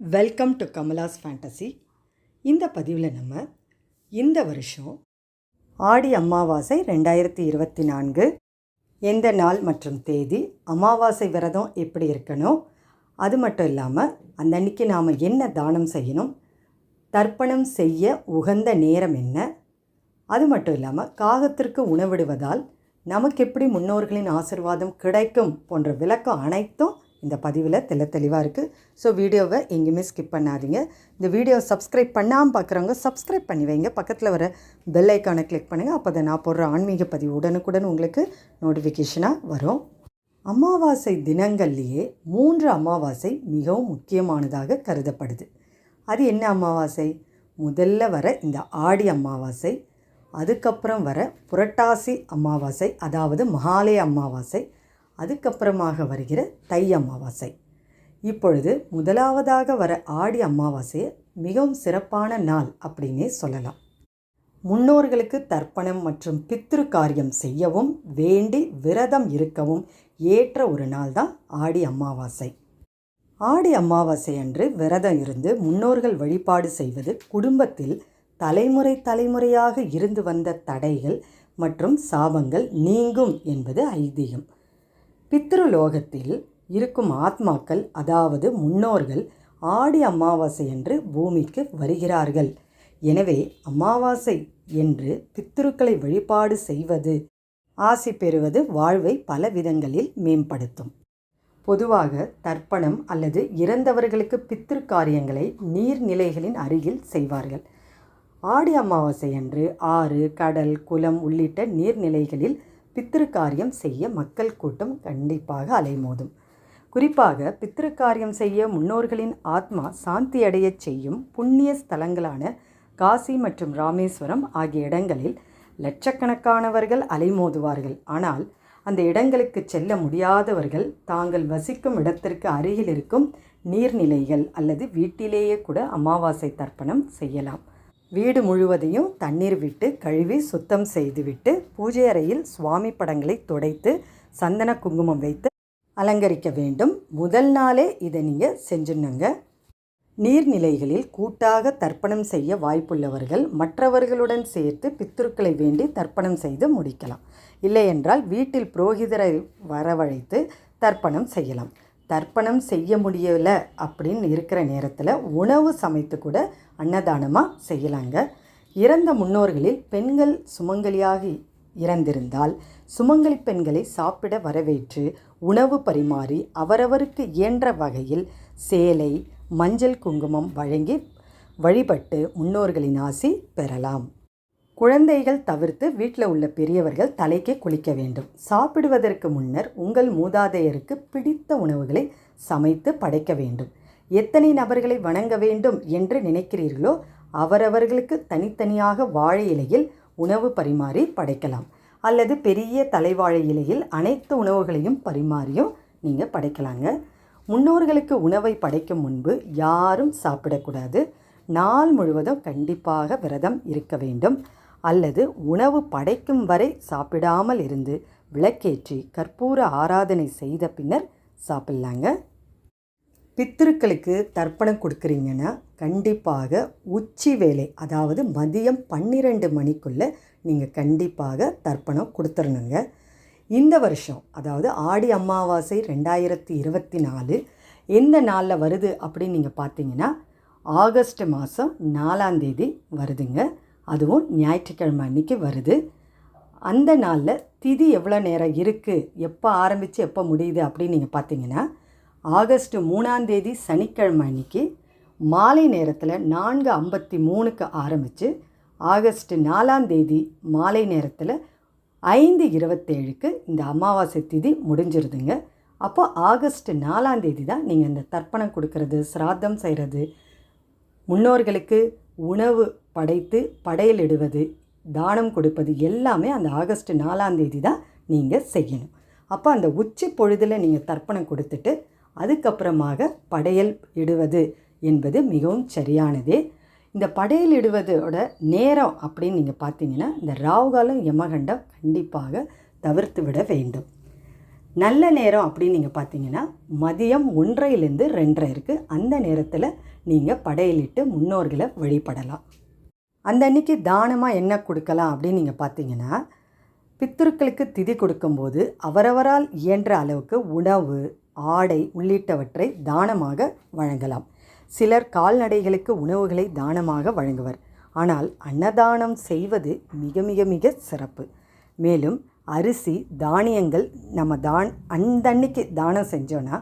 Welcome to Kamala's fantasy இந்த பதிவில் நம்ம இந்த வருஷம் ஆடி அமாவாசை ரெண்டாயிரத்தி இருபத்தி நான்கு எந்த நாள் மற்றும் தேதி அமாவாசை விரதம் எப்படி இருக்கணும் அது மட்டும் இல்லாமல் அந்த அன்னைக்கு நாம் என்ன தானம் செய்யணும் தர்ப்பணம் செய்ய உகந்த நேரம் என்ன அது மட்டும் இல்லாமல் காகத்திற்கு உணவிடுவதால் நமக்கு எப்படி முன்னோர்களின் ஆசிர்வாதம் கிடைக்கும் போன்ற விளக்கம் அனைத்தும் இந்த பதிவில் தெள்ள தெளிவாக இருக்குது ஸோ வீடியோவை எங்கேயுமே ஸ்கிப் பண்ணாதீங்க. இந்த வீடியோ சப்ஸ்கிரைப் பண்ணாமல் பார்க்குறவங்க சப்ஸ்கிரைப் பண்ணி வைங்க. பக்கத்தில் வர பெல் ஐக்கானை கிளிக் பண்ணுங்கள் அப்போ தான் நான் போடுற ஆன்மீக பதிவு உடனுக்குடன் உங்களுக்கு நோட்டிஃபிகேஷனாக வரும். அமாவாசை தினங்கள்லேயே மூன்று அமாவாசை மிகவும் முக்கியமானதாக கருதப்படுது. அது என்ன அமாவாசை? முதல்ல வர இந்த ஆடி அமாவாசை அதுக்கப்புறம் வர புரட்டாசி அமாவாசை அதாவது மகாலய அமாவாசை அதுக்கப்புறமாக வருகிற தை அமாவாசை. இப்பொழுது முதலாவதாக வர ஆடி அமாவாசையை மிகவும் சிறப்பான நாள் அப்படின்னே சொல்லலாம். முன்னோர்களுக்கு தர்ப்பணம் மற்றும் பித்ரு காரியம் செய்யவும் வேண்டி விரதம் இருக்கவும் ஏற்ற ஒரு நாள் தான் ஆடி அமாவாசை. ஆடி அமாவாசை அன்று விரதம் இருந்து முன்னோர்கள் வழிபாடு செய்வது குடும்பத்தில் தலைமுறை தலைமுறையாக இருந்து வந்த தடைகள் மற்றும் சாபங்கள் நீங்கும் என்பது ஐதீகம். பித்ருலோகத்தில் இருக்கும் ஆத்மாக்கள் அதாவது முன்னோர்கள் ஆடி அமாவாசை என்று பூமிக்கு வருகிறார்கள். எனவே அமாவாசை என்று பித்ருக்களை வழிபாடு செய்வது ஆசி பெறுவது வாழ்வை பல விதங்களில் மேம்படுத்தும். பொதுவாக தர்ப்பணம் அல்லது இறந்தவர்களுக்கு பித்திரு காரியங்களை நீர்நிலைகளின் அருகில் செய்வார்கள். ஆடி அமாவாசை அன்று ஆறு கடல் குளம் உள்ளிட்ட நீர்நிலைகளில் பித்திருக்காரியம் செய்ய மக்கள் கூட்டம் கண்டிப்பாக அலைமோதும். குறிப்பாக பித்திருக்காரியம் செய்ய முன்னோர்களின் ஆத்மா சாந்தியடையச் செய்யும் புண்ணிய ஸ்தலங்களான காசி மற்றும் ராமேஸ்வரம் ஆகிய இடங்களில் லட்சக்கணக்கானவர்கள் அலைமோதுவார்கள். ஆனால் அந்த இடங்களுக்கு செல்ல முடியாதவர்கள் தாங்கள் வசிக்கும் இடத்திற்கு அருகில் இருக்கும் நீர்நிலைகள் அல்லது வீட்டிலேயே கூட அமாவாசை தர்ப்பணம் செய்யலாம். வீடு முழுவதையும் தண்ணீர் விட்டு கழுவி சுத்தம் செய்துவிட்டு பூஜை அறையில் சுவாமி படங்களை துடைத்து சந்தன குங்குமம் வைத்து அலங்கரிக்க வேண்டும். முதல் நாளே இதை நீங்கள் செஞ்சிடணுங்க. நீர்நிலைகளில் கூட்டாக தர்ப்பணம் செய்ய வாய்ப்புள்ளவர்கள் மற்றவர்களுடன் சேர்த்து பித்துருக்களை வேண்டி தர்ப்பணம் செய்து முடிக்கலாம். இல்லையென்றால் வீட்டில் புரோகிதரை வரவழைத்து தர்ப்பணம் செய்யலாம். தர்ப்பணம் செய்ய முடியலை அப்படின்னு இருக்கிற நேரத்தில் உணவு சமைத்து கூட அன்னதானமாக செய்யலாங்க. இறந்த முன்னோர்களில் பெண்கள் சுமங்கலியாகி இறந்திருந்தால் சுமங்கலி பெண்களை சாப்பிட வரவேற்று உணவு பரிமாறி அவரவருக்கு இயன்ற வகையில் சேலை மஞ்சள் குங்குமம் வழங்கி வழிபட்டு முன்னோர்களின் ஆசி பெறலாம். குழந்தைகள் தவிர்த்து வீட்டில் உள்ள பெரியவர்கள் தலைக்கு குளிக்க வேண்டும். சாப்பிடுவதற்கு முன்னர் உங்கள் மூதாதையருக்கு பிடித்த உணவுகளை சமைத்து படைக்க வேண்டும். எத்தனை நபர்களை வணங்க வேண்டும் என்று நினைக்கிறீர்களோ அவரவர்களுக்கு தனித்தனியாக வாழை இலையில் உணவு பரிமாறி படைக்கலாம். அல்லது பெரிய தலைவாழை இலையில் அனைத்து உணவுகளையும் பரிமாறியும் நீங்கள் படைக்கலாங்க. முன்னோர்களுக்கு உணவை படைக்கும் முன்பு யாரும் சாப்பிடக்கூடாது. நாள் முழுவதும் கண்டிப்பாக விரதம் இருக்க வேண்டும். அல்லது உணவு படைக்கும் வரை சாப்பிடாமல் இருந்து விளக்கேற்றி கற்பூர ஆராதனை செய்த பின்னர் சாப்பிட்லாங்க. பித்திருக்களுக்கு தர்ப்பணம் கொடுக்குறீங்கன்னா கண்டிப்பாக உச்சி வேலை அதாவது மதியம் பன்னிரெண்டு மணிக்குள்ளே நீங்கள் கண்டிப்பாக தர்ப்பணம் கொடுத்துடணுங்க இந்த வருஷம் அதாவது ஆடி அமாவாசை ரெண்டாயிரத்தி இருபத்தி நாலு எந்த நாளில் வருது அப்படின்னு நீங்கள் பார்த்தீங்கன்னா ஆகஸ்ட் மாதம் நாலாந்தேதி வருதுங்க. அதுவும் ஞாயிற்றுக்கிழமை அன்றைக்கி வருது. அந்த நாளில் திதி எவ்வளோ நேரம் இருக்குது எப்போ ஆரம்பித்து எப்போ முடியுது அப்படின்னு நீங்கள் பார்த்தீங்கன்னா ஆகஸ்ட் மூணாந்தேதி சனிக்கிழமை அன்னைக்கு மாலை நேரத்தில் நான்கு ஐம்பத்தி மூணுக்கு ஆரம்பித்து ஆகஸ்ட் நாலாந்தேதி மாலை நேரத்தில் ஐந்து இருபத்தேழுக்கு இந்த அமாவாசை திதி முடிஞ்சிருதுங்க. அப்போ ஆகஸ்ட் நாலாந்தேதி தான் நீங்கள் இந்த தர்ப்பணம் கொடுக்கறது சிராத்தம் செய்கிறது முன்னோர்களுக்கு உணவு படைத்து படையலிடுவது தானம் கொடுப்பது எல்லாமே அந்த ஆகஸ்ட் நாலாம் தேதி தான் நீங்கள் செய்யணும். அப்போ அந்த உச்சி பொழுதில் நீங்கள் தர்ப்பணம் கொடுத்துட்டு அதுக்கப்புறமாக படையல் இடுவது என்பது மிகவும் சரியானதே. இந்த படையலிடுவதோட நேரம் அப்படின்னு நீங்கள் பார்த்தீங்கன்னா இந்த ராவுகாலம் யமகண்டம் கண்டிப்பாக தவிர்த்து விட வேண்டும். நல்ல நேரம் அப்படின்னு நீங்கள் பார்த்தீங்கன்னா மதியம் ஒன்றையிலேருந்து ரெண்டரை இருக்குது அந்த நேரத்தில் நீங்கள் படையலிட்டு முன்னோர்களை வழிபடலாம். அந்த அன்னைக்கு தானமாக என்ன கொடுக்கலாம் அப்படின்னு நீங்கள் பார்த்தீங்கன்னா பித்திருக்களுக்கு திதி கொடுக்கும்போது அவரவரால் இயன்ற அளவுக்கு உணவு ஆடை உள்ளிட்டவற்றை தானமாக வழங்கலாம். சிலர் கால்நடைகளுக்கு உணவுகளை தானமாக வழங்குவர். ஆனால் அன்னதானம் செய்வது மிக மிக மிக சிறப்பு. மேலும் அரிசி தானியங்கள் நம்ம தான் அந்தன்னைக்கு தானம் செஞ்சோன்னா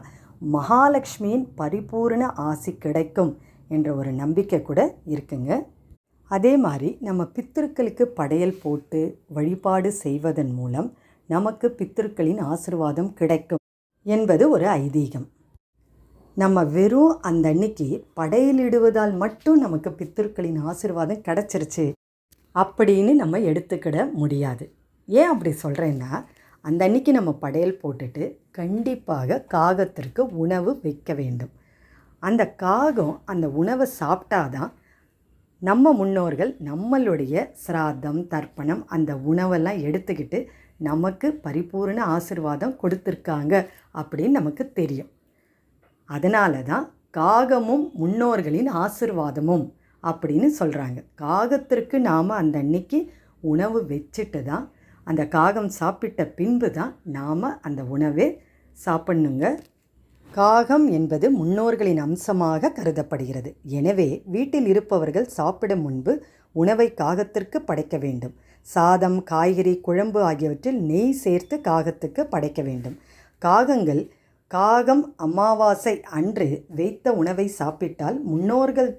மகாலட்சுமியின் பரிபூரண ஆசி கிடைக்கும் என்ற ஒரு நம்பிக்கை கூட இருக்குங்க. அதே மாதிரி நம்ம பித்திருக்களுக்கு படையல் போட்டு வழிபாடு செய்வதன் மூலம் நமக்கு பித்திருக்களின் ஆசிர்வாதம் கிடைக்கும் என்பது ஒரு ஐதீகம். நம்ம வெறும் அந்த அன்னைக்கு படையலிடுவதால் மட்டும் நமக்கு பித்திருக்களின் ஆசிர்வாதம் கிடச்சிருச்சு அப்படின்னு நம்ம எடுத்துக்கிட முடியாது. ஏன் அப்படி சொல்கிறேன்னா அந்த அன்னைக்கு நம்ம படையல் போட்டுட்டு கண்டிப்பாக காகத்திற்கு உணவு வைக்க வேண்டும். அந்த காகம் அந்த உணவை சாப்பிட்டாதான் நம்ம முன்னோர்கள் நம்மளுடைய சிராதம் தர்ப்பணம் அந்த உணவெல்லாம் எடுத்துக்கிட்டு நமக்கு பரிபூர்ண ஆசிர்வாதம் கொடுத்துருக்காங்க அப்படின்னு நமக்கு தெரியும். அதனால தான் காகமும் முன்னோர்களின் ஆசிர்வாதமும் அப்படின்னு சொல்கிறாங்க காகத்திற்கு நாம் அந்த அன்னைக்கு உணவு வச்சுட்டு தான் அந்த காகம் சாப்பிட்ட பின்பு தான் நாம் அந்த உணவே சாப்பிட்ணுங்க. காகம் என்பது முன்னோர்களின் அம்சமாக கருதப்படுகிறது. எனவே வீட்டில் இருப்பவர்கள் சாப்பிடும் முன்பு உணவை காகத்திற்கு படைக்க வேண்டும். சாதம் காய்கறி குழம்பு ஆகியவற்றில் நெய் சேர்த்து காகத்துக்கு படைக்க வேண்டும். காகங்கள் காகம் அமாவாசை அன்று வைத்த உணவை சாப்பிட்டால் முன்னோர்கள்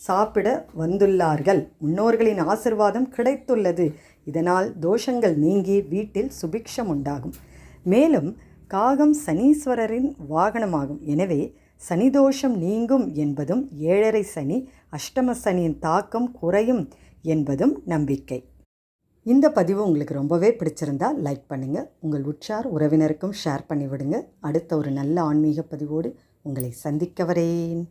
சாப்பிட வந்துள்ளார்கள். முன்னோர்களின் ஆசிர்வாதம் கிடைத்துள்ளது. இதனால் தோஷங்கள் நீங்கி வீட்டில் சுபிக்ஷம் உண்டாகும். மேலும் காகம் சனீஸ்வரரின் வாகனமாகும். எனவே சனி தோஷம் நீங்கும் என்பதும் ஏழரை சனி அஷ்டம சனியின் தாக்கம் குறையும் என்பதும் நம்பிக்கை. இந்த பதிவு உங்களுக்கு ரொம்பவே பிடிச்சிருந்தா லைக் பண்ணுங்கள் உங்கள் உற்றார் உறவினருக்கும் ஷேர் பண்ணிவிடுங்க. அடுத்த ஒரு நல்ல ஆன்மீக பதிவோடு உங்களை சந்திக்க வரேன்.